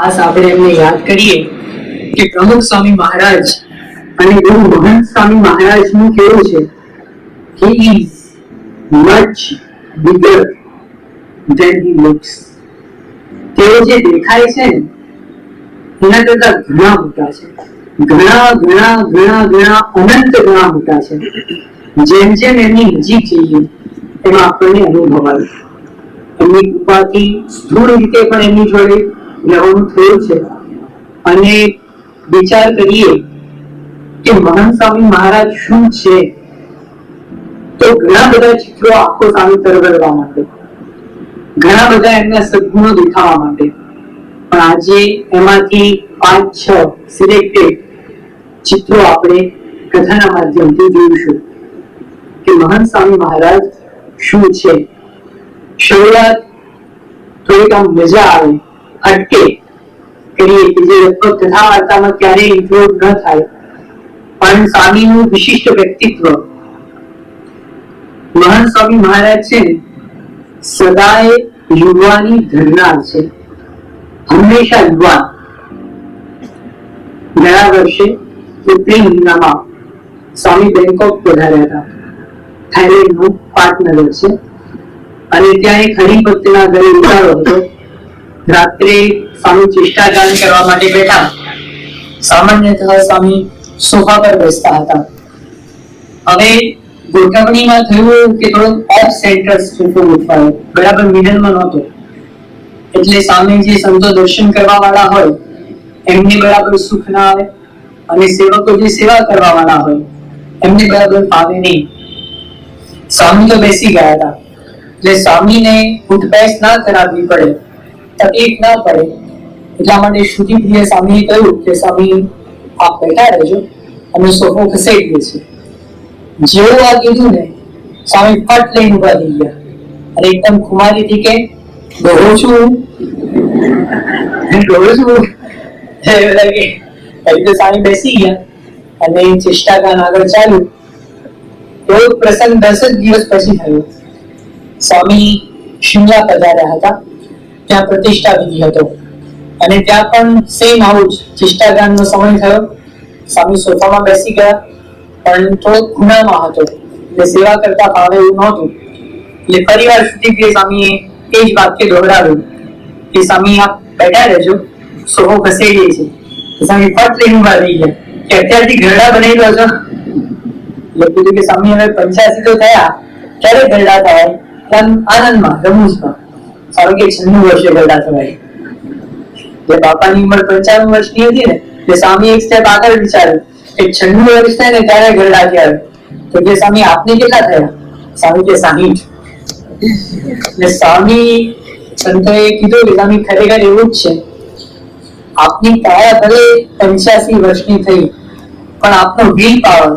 ખાસ આપણે એમને યાદ કરીએ કે પ્રમુખ સ્વામી મહારાજ અને ગુરુ મહંત સ્વામી મહારાજનું કેવું છે he is much bigger than he looks. તેઓ જે દેખાય છે એના કરતા ઘણા મોટા છે. ઘણા ઘણા ઘણા ઘણા અનંત ઘણા મોટા છે. જેમ જેમ એમની નજીક જઈએ, એમાં આપણને અનુભવાય. એમની કૃપાથી સ્થૂળ રીતે પણ એમની જોડે રહેવાનું થયું છે. અને વિચાર કરીએ કે મહાન સ્વામી મહારાજ શું છે? તો ઘણા બધા ચિત્રો આંખો સામે તરવરવા માટે, ઘણા બધા એમના સદગુણો દેખાવા માટે. પણ આજે એમાંથી પાંચ, છ સિલેક્ટેડ ચિત્રો આપણે કથાના માધ્યમથી જોઈશું કે મહાન સ્વામી મહારાજ શું છે. શરૂઆત થોડીક આમ મજા આવે. હટકે કરીએ ક્યારેય ઇન્ક્લુડ ન થાય. પણ સ્વામીનું વિશિષ્ટ વ્યક્તિત્વ. મહાન સ્વામી મહારાજ છે સદાય યુવાની ધરનાર છે. હંમેશા યુવાન. ગયા વર્ષે એપ્રિલ મહિનામાં સ્વામી બેંકોક પધાર્યા હતા. થાઈલેન્ડનું પાટનગર છે. અને ત્યાં એક હરિભક્તના ઘરે ઉતારો હતો. રાત્રે સ્વામી ચિષ્ટાગાન કરવા માટે બેઠા. સામાન્યતઃ સ્વામી સોફા પર બેસતા હતા. હવે ગોઠવણીમાં થયું કે થોડો ઓફ સેન્ટર સોફો ગોઠવાયો. બરાબર મિડલમાં નહોતો. એટલે સામે સંતો દર્શન કરવા વાળા હોય, એમને બરાબર સુખ ના આવે અને સેવકો જે સેવા કરવા વાળા હોય, એમને બરાબર ફાવે નહીં. સ્વામી તો બેસી ગયા હતા. એટલે સ્વામીને ઉઠબેસ ના કરાવવી પડે. તકલીફ ના પડે એટલા માટે શ્રુતિ પ્રિય સ્વામીએ કહ્યું કે સ્વામી આપ બેઠા રહેજો અમે સોફો ખસેડીએ છીએ જેવું આ કીધું ને સ્વામી ફટ લઈને ઊભા થઈ ગયા અને એકદમ ખુમારીથી કે ડોહો છું ડોહો છું એવું લાગે પછી તો સ્વામી બેસી ગયા અને ચેષ્ટાગાન આગળ ચાલ્યું એવો પ્રસંગ દસ જ દિવસ પછી થયો સ્વામી શિમલા પધાર્યા હતા ત્યાં પ્રતિષ્ઠા વિધિ હતો. અને ત્યાં પણ સેમ આવું જ ચિષ્ટાગાનનો સમય થયો. સ્વામી સોફામાં બેસી ગયા, પણ થોડો ખૂણામાં હતો. એટલે સેવા કરતા ફાવે એવું નહોતું. એટલે ફરીવાર કે સ્વામીએ એ જ વાક્ય દોહરાવ્યું કે, સ્વામી, આપ બેઠા રહેજો. સોફો ખસેડીએ છે સ્વામી ફટ લઈને ઊભા થઈ ગયા. કે અત્યારથી ઘરડા બનાવી દો છો એટલે કીધું કે, સ્વામી, હવે પંચ્યાસી તો થયા. ક્યારે ઘરડા થાય? પણ આનંદમાં, રમૂજમાં. સારું કે છન્નું વર્ષે ઘરડા થવાય. જે બાપાની ઉંમર પંચાવન વર્ષની હતી ને એટલે સ્વામી એક સ્ટેપ આગળ વિચાર્યું. કે છન્નું વર્ષ થાય ને ત્યારે ઘરડા થયા તો કે સ્વામી, આપને કેટલા થયા? સ્વામી કે સાહીઠ. એટલે સ્વામી સંતોએ કીધું કે સ્વામી, ખરેખર એવું જ છે. આપની કાયા ભલે પંચ્યાસી વર્ષની થઈ, પણ આપનો વિલ પાવર,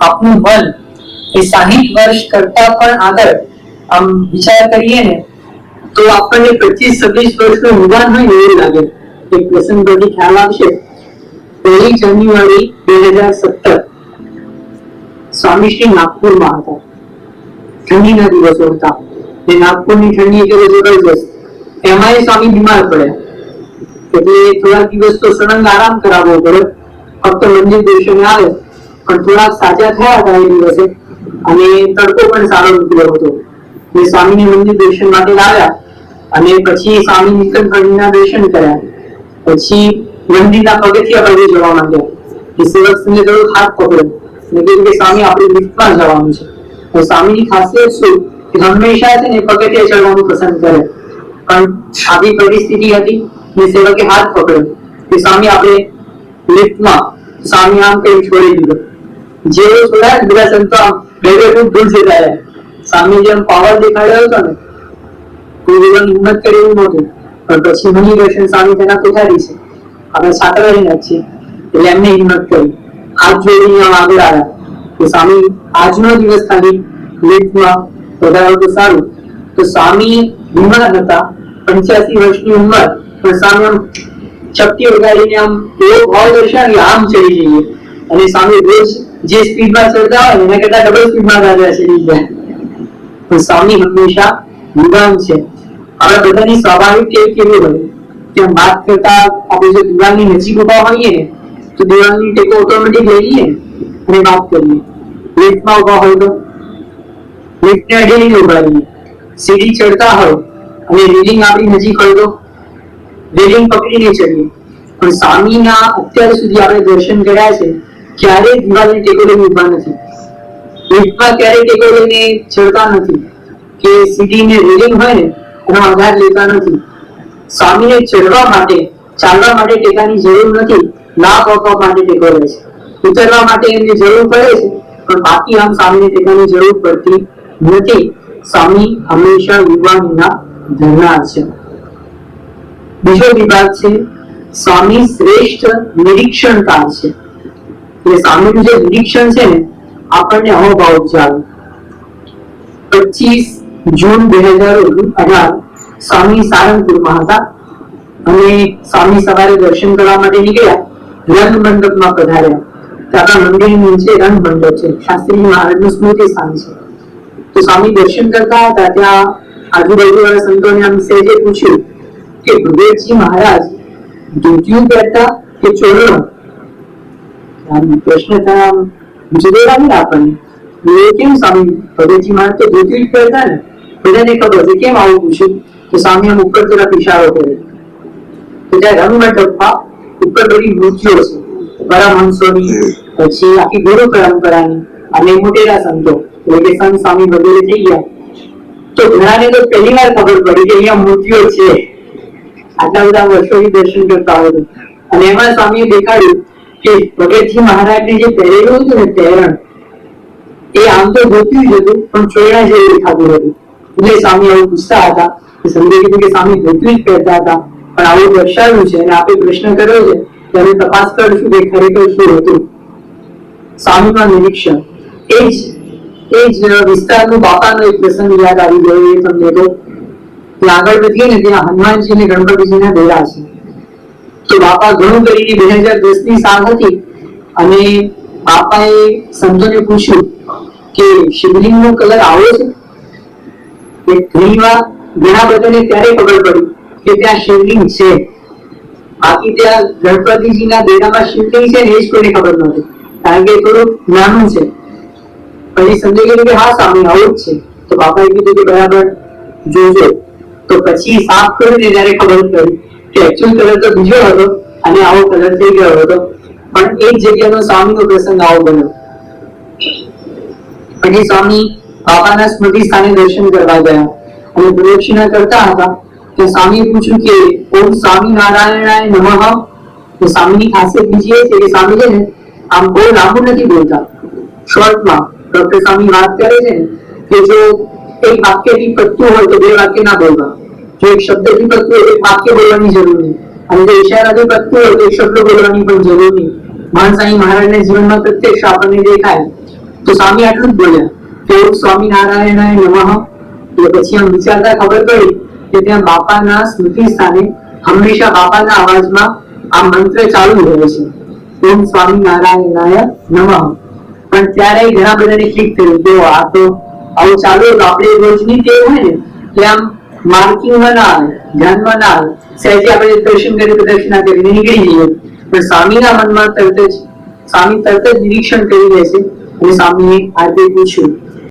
આપનું મન એ સાહીઠ વર્ષ કરતા પણ આગળ. આમ વિચાર કરીએ ને તો આપણને પચીસ, છવ્વીસ વર્ષનો યુવાન હોય એવું લાગે. એક પ્રસંગ ખ્યાલ આવશે. પહેલી જાન્યુઆરી બે હજાર સત્તર સ્વામીશ્રી નાગપુરમાં હતા. ઠંડીના દિવસો હતા. ને નાગપુરની ઠંડી એટલે જબરજસ્ત એમાંય સ્વામી બીમાર પડ્યા. એટલે થોડાક દિવસ તો સળંગ આરામ કરાવવો પડે. ફક્ત મંદિર દર્શન આવે. પણ થોડાક સાજા થયા હતા એ દિવસે. અને તડકો પણ સારો નીકળ્યો હતો. સ્વામીને મંદિર દર્શન માટે લાવ્યા. અને પછી સ્વામી નીલકંઠના દર્શન કર્યા. પછી મંદિરના પગથિયા પગે જવા માંડ્યા કે સેવકસિંહે થોડું હાથ પકડ્યો. અને કીધું કે સ્વામી આપણે લિફ્ટમાં જવાનું છે. તો સ્વામીની ખાસિયત શું? કે હંમેશા છે ને પગથિયા ચડવાનું પસંદ કરે. પણ આવી પરિસ્થિતિ હતી ને સેવકે હાથ પકડ્યો કે સ્વામી આપણે લિફ્ટમાં સ્વામી આમ કઈ છોડી દીધો. જેવો છોડાય બીજા સંતો આમ બે બે ખૂબ દૂર જતા રહ્યા. સ્વામી જેમ પાવર દેખાડ્યો હતો ને કોઈ હિંમત કરી નહોતું પણ પછી દર્શન સ્વામી તેના પૂજારી છે. અમે સાતવારી ના છીએ. એટલે એમને હિંમત કરી. આજ આમ આગળ આવ્યા, તો સ્વામી આજનો દિવસ ખાલી લેખમાં વધારો તો સારું. તો સ્વામી બીમાર હતા, પંચ્યાસી વર્ષની ઉંમર, પણ સ્વામી આમ ચપટી વગાડીને આમ એવો ભાવ દર્શાવી આમ ચડી જઈએ. અને સ્વામી રોજ જે સ્પીડમાં ચડતા હોય એના કરતા ડબલ સ્પીડમાં દાદા ચડી જાય તો સ્વામી હંમેશા યુવાન છે. હવે બધાની સ્વાભાવિક ટેવ કેવી હોય? ત્યાં વાત કરતા આપણે જો દિવાલની નજીક ઊભા હોઈએ ને, તો દિવાલની ટેકો ઓટોમેટિક લઈ લઈએ અને વાત કરીએ. લિફ્ટમાં ઊભા હોય તો? લિફ્ટને અડીને ઊભા રહીએ સીડી ચડતા હોય અને રેલિંગ આપણી નજીક હોય તો? રેલિંગ પકડીને ચડીએ. પણ સ્વામીના અત્યાર સુધી આપણે દર્શન કર્યા છે ક્યારેય દિવાલને ટેકો લઈને ઊભા નથી? લિફ્ટમાં ક્યારેય ટેકો લઈને ચડતા નથી? કે સીડીને રેલિંગ હોય ને એનો આધાર લેતા નથી. સ્વામીને ચડવા માટે, ચાલવા માટે ટેકાની જરૂર નથી લાભ આપવા માટે ટેકો રહે છે. ઉતરવા માટે એમને જરૂર પડે છે, પણ બાકી આમ સ્વામીને ટેકાની જરૂર પડતી નથી. સ્વામી હંમેશા યુવાનના ધરનાર છે. બીજો વિભાગ છે, સ્વામી શ્રેષ્ઠ નિરીક્ષણકાર છે. એટલે સ્વામીનું જે નિરીક્ષણ છે ને, આપણને અહોભાવ જાવે પચીસ જૂન બે હજાર અઢાર સ્વામી સારંગપુરમાં હતા. અને સ્વામી સવારે દર્શન કરવા માટે નીકળ્યા. રંગ મંડપમાં પધાર્યા ત્યાં મંદિર નીચે રંગ મંડપ છે. શાસ્ત્રી મહારાજનું સ્મૃતિ સ્થાન છે. તો સ્વામી દર્શન કરતા હતા. ત્યાં આજુબાજુ વાળા સંતોને આમ સહેજે પૂછ્યું કે ભગવતજી મહારાજ, ધોતિયું પહેરતા કે ચોરણો પ્રશ્ન થયા આમ જુદો લાગે ને આપણને કેવું સ્વામી? ભગવતજી મહારાજ તો ધોતિયું જ ને. બધાને ખબર છે કેમ આવું પૂછ્યું? તો સામે આમ ઉપર તરફ ઇશારો કર્યો. તો ત્યારે હનુમાન ટપ્પા ઉપર બધી મૂર્તિઓ છે. પરમહંસોની પછી આખી ગુરુ પરંપરાની, અને મોટેરા સંતો, એટલે કે સંત સ્વામી વગેરે થઈ ગયા. તો ઘણાને તો પહેલી વાર ખબર પડી કે અહીંયા મૂર્તિઓ છે. આટલા બધા વર્ષોથી દર્શન કરતા હોય અને એમાં સ્વામીએ દેખાડ્યું કે ભગતજી મહારાજને જે પહેરેલું હતું ને પહેરણ, એ આમ તો ગોત્યું જ હતું, પણ ચોયડા જેવું દેખાતું હતું. એટલે સ્વામી આવું પૂછતા હતા કે સંજય કીધું કે સ્વામી ધોતિયું જ પહેરતા હતા. પણ આવું દર્શાવ્યું છે અને આપે પ્રશ્ન કર્યો છે કે અમે તપાસ કરશું કે ખરેખર શું હતું. સ્વામીમાં નિરીક્ષણ. એ જ એ જ વિસ્તારનું બાપાનો એક પ્રસંગ યાદ આવી ગયો એ તમને તો. આગળ વધીએ ને ત્યાં હનુમાનજી અને ગણપતિજીના ડેરા છે. તો બાપા ઘણું કરીને બે હજાર દસની સાલ હતી અને બાપાએ સંતોને પૂછ્યું કે શિવલિંગ નો કલર આવો છે? કે ઘણીવાર ઘણા બધાને ત્યારે ખબર પડી કે ત્યાં શિવલિંગ છે. બાકી ત્યાં ગણપતિજીના ડેરામાં શિવલિંગ છે એ જ કોઈને ખબર નહોતી. કારણ કે થોડુંક નાનું છે. પછી સમજી ગયું કે હા સ્વામી આવું જ છે. તો બાપાએ કીધું કે બરાબર, જોજો. તો પછી સાફ કરીને ત્યારે ખબર પડી કે એકચ્યુઅલ કલર તો બીજો હતો અને આવો કલર થઈ ગયો હતો. પણ એક જગ્યાનો સ્વામીનો પ્રસંગ આવો બન્યો. પછી સ્વામી બાપાના સ્મૃતિ સ્થાને દર્શન કરવા ગયા અને પ્રદક્ષિણા કરતા હતા તો સ્વામીએ પૂછ્યું કે ઓમ સ્વામી નારાયણાય નમઃ તો સ્વામીની ખાસિયત બીજી એ છે કે સ્વામી છે ને આમ બહુ લાંબુ નથી બોલતા શોર્ટમાં ડોક્ટર સ્વામી વાત કરે છે ને કે જો એક વાક્યથી પત્તું હોય તો બે વાક્ય ના બોલવા જો એક શબ્દથી પત્તું હોય તો એક વાક્ય બોલવાની જરૂર નહીં અને જો ઈશારાથી પત્તું હોય તો એક શબ્દ બોલવાની પણ જરૂર નહીં મહાન સાંઈ મહારાજના જીવનમાં પ્રત્યક્ષ આપણને દેખાય તો સ્વામી આટલું જ બોલ્યા કે સ્વામિનારાયણાય નમઃ. એટલે પછી આમ વિચારતા ખબર પડી કે ત્યાં બાપાના સ્મૃતિ સ્થાને હંમેશા બાપાના અવાજમાં આ મંત્ર ચાલુ રહે છે. ઓમ સ્વામિનારાયણાય નમઃ. પણ ત્યારે ઘણા બધાને ક્લિક થયું કે આ તો આવું ચાલુ આપણે રોજની ટેવ હોય ને કે આમ માર્કિંગમાં ના આવે, ધ્યાનમાં ના આવે. સહેજે આપણે દર્શન કરી પ્રદક્ષિણા કરીને નીકળી જઈએ. પણ સ્વામીના મનમાં તરત જ, સ્વામી તરત જ નિરીક્ષણ કરી લે છે. અને સ્વામીએ આજે પૂછ્યું